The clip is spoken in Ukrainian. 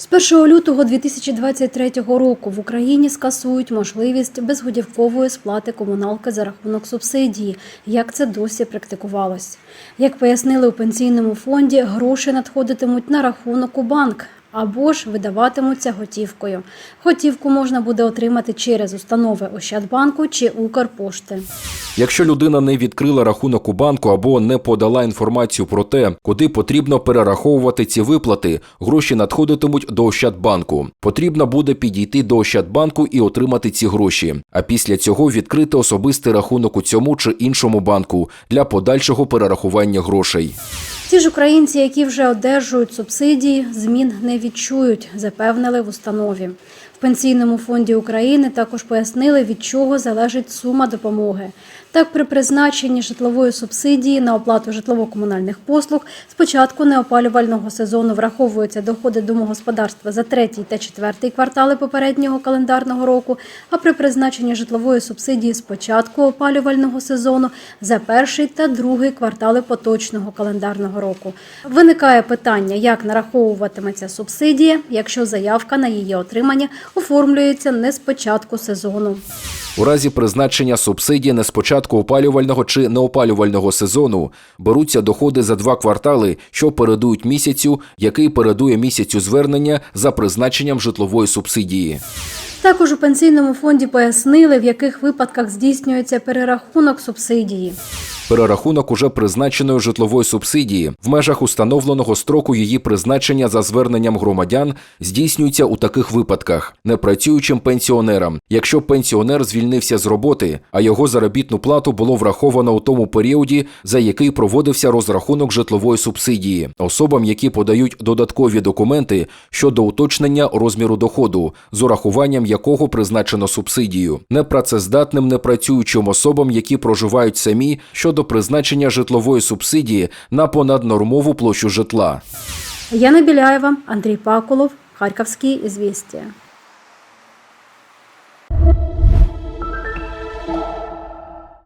З 1 лютого 2023 року в Україні скасують можливість безготівкової сплати комуналки за рахунок субсидії, як це досі практикувалось. Як пояснили у пенсійному фонді, гроші надходитимуть на рахунок у банк або ж видаватимуться готівкою. Готівку можна буде отримати через установи Ощадбанку чи Укрпошти. Якщо людина не відкрила рахунок у банку або не подала інформацію про те, куди потрібно перераховувати ці виплати, гроші надходитимуть до Ощадбанку. Потрібно буде підійти до Ощадбанку і отримати ці гроші. А після цього відкрити особистий рахунок у цьому чи іншому банку для подальшого перерахування грошей. Ті ж українці, які вже одержують субсидії, змін не відчують, запевнили в установі. В пенсійному фонді України також пояснили, від чого залежить сума допомоги. Так, при призначенні житлової субсидії на оплату житлово-комунальних послуг з початку неопалювального сезону враховуються доходи домогосподарства за третій та четвертий квартали попереднього календарного року, а при призначенні житлової субсидії з початку опалювального сезону за перший та другий квартали поточного календарного року. Виникає питання, як нараховуватиметься субсидія, якщо заявка на її отримання оформлюється не з початку сезону. У разі призначення субсидії не з початку опалювального чи неопалювального сезону беруться доходи за два квартали, що передують місяцю, який передує місяцю звернення за призначенням житлової субсидії. Також у пенсійному фонді пояснили, в яких випадках здійснюється перерахунок субсидії. Перерахунок уже призначеної житлової субсидії. В межах установленого строку її призначення за зверненням громадян здійснюється у таких випадках непрацюючим пенсіонерам, якщо пенсіонер звільнився з роботи, а його заробітну плату було враховано у тому періоді, за який проводився розрахунок житлової субсидії, особам, які подають додаткові документи щодо уточнення розміру доходу, з урахуванням якого призначено субсидію, непрацездатним непрацюючим особам, які проживають самі щодо призначення житлової субсидії на понаднормову площу житла. Яна Біляєва, Андрій Паколов, Харківські ізвістія.